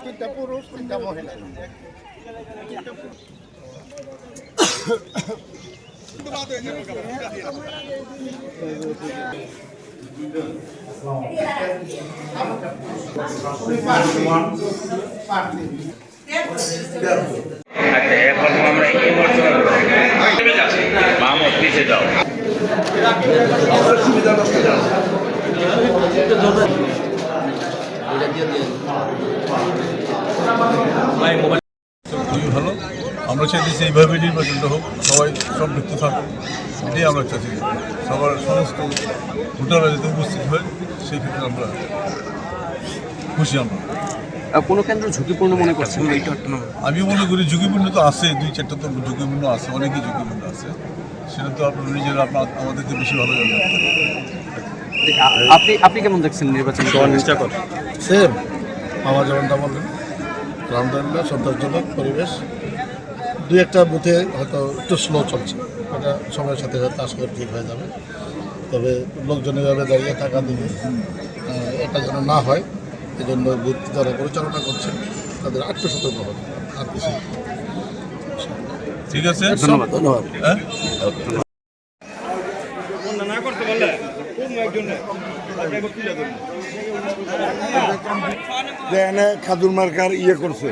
তিনটা পুরুষ তিনটা মহিলা আচ্ছা এখন আমরা এই মাহমুদ পিছিয়ে যাও। খুবই ভালো আমরা চাইতেছি এইভাবে নির্বাচনটা হোক সবাই সম্পৃক্ত থাকুক এটাই আমরা চাইছি। সবার সমস্ত ভোটাররা যাতে উপস্থিত হয় সেই ক্ষেত্রে আমরা খুশি আমরা। কোনো কেন্দ্র ঝুঁকিপূর্ণ মনে করছেন? এইটা আমি মনে করি ঝুঁকিপূর্ণ তো আছে দুই চারটা তো ঝুঁকিপূর্ণ আছে অনেকই ঝুঁকিপূর্ণ আছে। সেটা তো আপনার নিজেরা আপনার আমাদেরকে বেশি ভালো জানেন আপনি আপনি কেমন দেখছেন নির্বাচন সেম আমার যেমনটা বললেন। আলহামদুলিল্লাহ সন্তোষজনক পরিবেশ। দু একটা বুথে হয়তো একটু স্লো চলছে। এটা সময়ের সাথে সাথে আশা করি ঠিক হয়ে যাবে। তবে লোকজন এভাবে দাঁড়িয়ে থাকা দিকে এটা যেন না হয় এই জন্য বুথ যারা পরিচালনা করছে তাদের আটটু সতর্ক হবে আর কিছু। ঠিক আছে ধন্যবাদ। ধন্যবাদ। খাদুর মার্কার ইয়ে করছে।